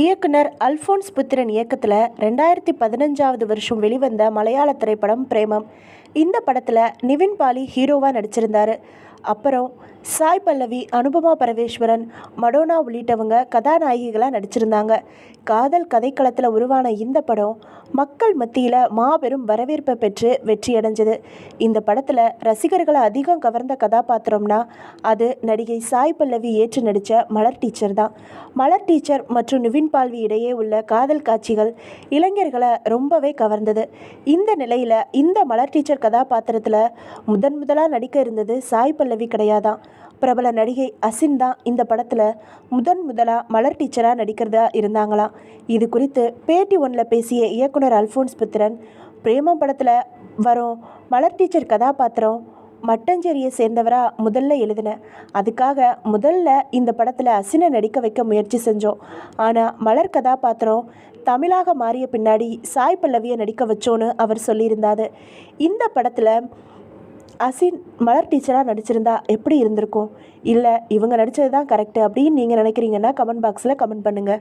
இயக்குனர் அல்ஃபோன்ஸ் புத்திரன் இயக்கத்தில் ரெண்டாயிரத்தி பதினஞ்சாவது வருஷம் வெளிவந்த மலையாள திரைப்படம் பிரேமம். இந்த படத்தில் நிவின் பாலி ஹீரோவாக நடிச்சிருந்தார். அப்புறம் சாய் பல்லவி அனுபமா பரமேஸ்வரன் மடோனா உள்ளிட்டவங்க கதாநாயகிகளாக நடிச்சிருந்தாங்க. காதல் கதைக்களத்தில் உருவான இந்த படம் மக்கள் மத்தியில் மாபெரும் வரவேற்பை பெற்று வெற்றியடைஞ்சது. இந்த படத்தில் ரசிகர்களை அதிகம் கவர்ந்த கதாபாத்திரம்னா அது நடிகை சாய் பல்லவி ஏற்று நடித்த மலர் டீச்சர் தான். மலர் டீச்சர் மற்றும் நிவின் பால்வி இடையே உள்ள காதல் காட்சிகள் இளைஞர்களை ரொம்பவே கவர்ந்தது. இந்த நிலையில் இந்த மலர் டீச்சர் கதாபாத்திரத்தில் முதன் முதலாக நடிக்க இருந்தது சாய் பல்லவி கிடையாதான் பிரபல நடிகை அசின் தான் இந்த படத்தில் முதன் முதலாக மலர் டீச்சராக நடிக்கிறதா இருந்தாங்களாம் இது குறித்து பேட்டி ஒன்றில் பேசிய இயக்குனர் அல்ஃபோன்ஸ் புத்திரன் பிரேமம் படத்தில் வரும் மலர் டீச்சர் கதாபாத்திரம் மட்டஞ்சேரியை சேர்ந்தவரா முதல்ல எழுதினேன் அதுக்காக முதல்ல இந்த படத்தில் அசினை நடிக்க வைக்க முயற்சி செஞ்சோம். ஆனால் மலர் கதாபாத்திரம் தமிழாக மாறிய பின்னாடி சாய் பல்லவியை நடிக்க வச்சோன்னு அவர் சொல்லியிருந்தாரு. இந்த படத்தில் அசின் மலர் டீச்சராக நடிச்சிருந்தா எப்படி இருந்திருக்கும்? இல்லை இவங்க நடித்தது தான் கரெக்டு அப்படின்னு நீங்கள் நினைக்கிறீங்கன்னா கமெண்ட் பாக்ஸில் கமெண்ட் பண்ணுங்கள்